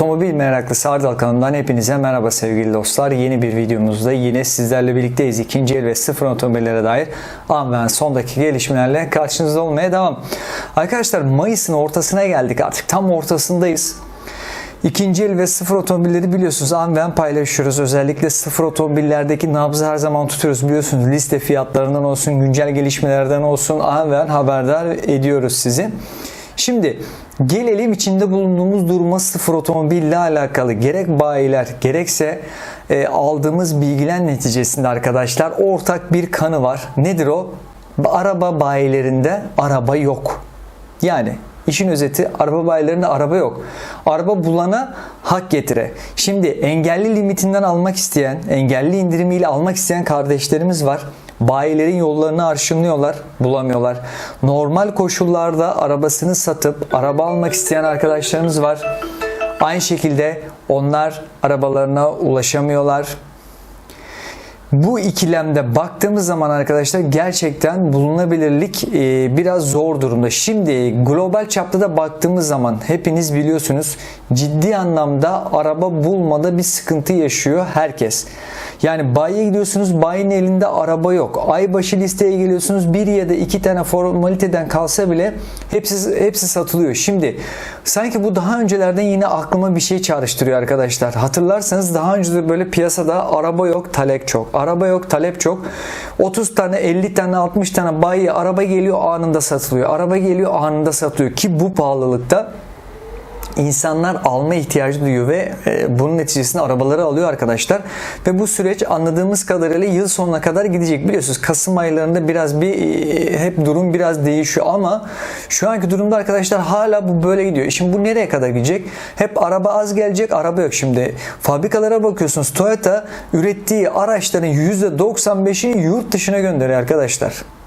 Otomobil meraklısı Ardal kanalından hepinize merhaba sevgili dostlar. Yeni bir videomuzda yine sizlerle birlikteyiz. İkinci el ve sıfır otomobillere dair an ve sondaki gelişmelerle karşınızda olmaya devam. Arkadaşlar Mayıs'ın ortasına geldik artık. Tam ortasındayız. İkinci el ve sıfır otomobilleri biliyorsunuz an ve an paylaşıyoruz. Özellikle sıfır otomobillerdeki nabzı her zaman tutuyoruz. Biliyorsunuz liste fiyatlarından olsun, güncel gelişmelerden olsun an ve an haberdar ediyoruz sizi. Şimdi gelelim içinde bulunduğumuz duruma sıfır otomobille alakalı gerek bayiler gerekse e, aldığımız bilgiler neticesinde arkadaşlar ortak bir kanı var. Nedir o? Araba bayilerinde araba yok. Yani İşin özeti araba bayilerinde araba yok. Araba bulana hak getire. Şimdi engelli limitinden almak isteyen, engelli indirimiyle almak isteyen kardeşlerimiz var. Bayilerin yollarını arşınlıyorlar, bulamıyorlar. Normal koşullarda arabasını satıp araba almak isteyen arkadaşlarımız var. Aynı şekilde onlar arabalarına ulaşamıyorlar. Bu ikilemde baktığımız zaman arkadaşlar gerçekten bulunabilirlik e, biraz zor durumda. Şimdi global çapta da baktığımız zaman hepiniz biliyorsunuz ciddi anlamda araba bulmada bir sıkıntı yaşıyor herkes. Yani bayiye gidiyorsunuz bayinin elinde araba yok. Aybaşı listeye geliyorsunuz bir ya da iki tane formaliteden kalsa bile hepsi, hepsi satılıyor. Şimdi sanki bu daha öncelerden yine aklıma bir şey çağrıştırıyor arkadaşlar. Hatırlarsanız daha önce de böyle piyasada araba yok talep çok. Araba yok talep çok. 30 tane 50 tane 60 tane bayi araba geliyor anında satılıyor. Araba geliyor anında satılıyor ki bu pahalılıkta insanlar alma ihtiyacı duyuyor ve e, bunun neticesinde arabaları alıyor arkadaşlar. Ve bu süreç anladığımız kadarıyla yıl sonuna kadar gidecek. Biliyorsunuz Kasım aylarında biraz bir e, hep durum biraz değişiyor ama şu anki durumda arkadaşlar hala bu böyle gidiyor. Şimdi bu nereye kadar gidecek? Hep araba az gelecek, araba yok. Şimdi fabrikalara bakıyorsunuz Toyota ürettiği araçların %95'ini yurt dışına gönderiyor arkadaşlar.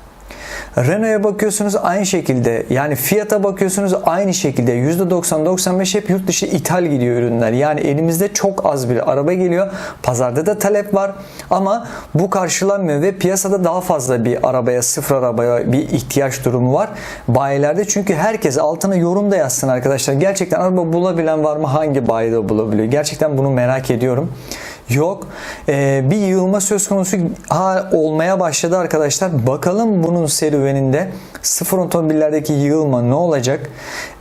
Renault'a bakıyorsunuz aynı şekilde. Yani fiyata bakıyorsunuz aynı şekilde. %90-95 hep yurt dışı ithal gidiyor ürünler. Yani elimizde çok az bir araba geliyor. Pazarda da talep var. Ama bu karşılanmıyor ve piyasada daha fazla bir arabaya, sıfır arabaya bir ihtiyaç durumu var. Bayilerde çünkü herkes altına yorum da yazsın arkadaşlar. Gerçekten araba bulabilen var mı? Hangi bayide bulabiliyor? Gerçekten bunu merak ediyorum yok. Ee, bir yığılma söz konusu ha, olmaya başladı arkadaşlar. Bakalım bunun serüveninde sıfır otomobillerdeki yığılma ne olacak?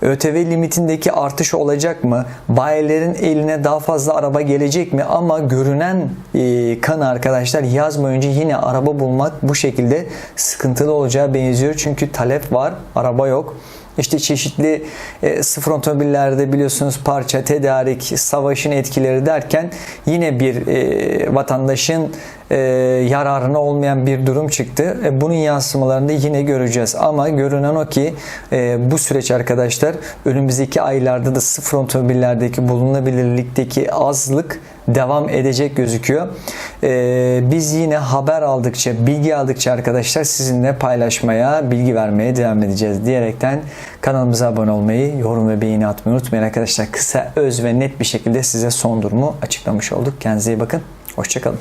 ÖTV limitindeki artış olacak mı? Bayilerin eline daha fazla araba gelecek mi? Ama görünen e, kanı arkadaşlar yaz boyunca yine araba bulmak bu şekilde sıkıntılı olacağı benziyor. Çünkü talep var, araba yok. İşte çeşitli e, sıfır otomobillerde biliyorsunuz parça, tedarik, savaşın etkileri derken yine bir e, vatandaşın e, yararına olmayan bir durum çıktı. E, bunun yansımalarını da yine göreceğiz. Ama görünen o ki e, bu süreç arkadaşlar önümüzdeki aylarda da sıfır otomobillerdeki bulunabilirlikteki azlık devam edecek gözüküyor. Ee, biz yine haber aldıkça, bilgi aldıkça arkadaşlar sizinle paylaşmaya, bilgi vermeye devam edeceğiz diyerekten kanalımıza abone olmayı, yorum ve beğeni atmayı unutmayın arkadaşlar. Kısa, öz ve net bir şekilde size son durumu açıklamış olduk. Kendinize iyi bakın. Hoşçakalın.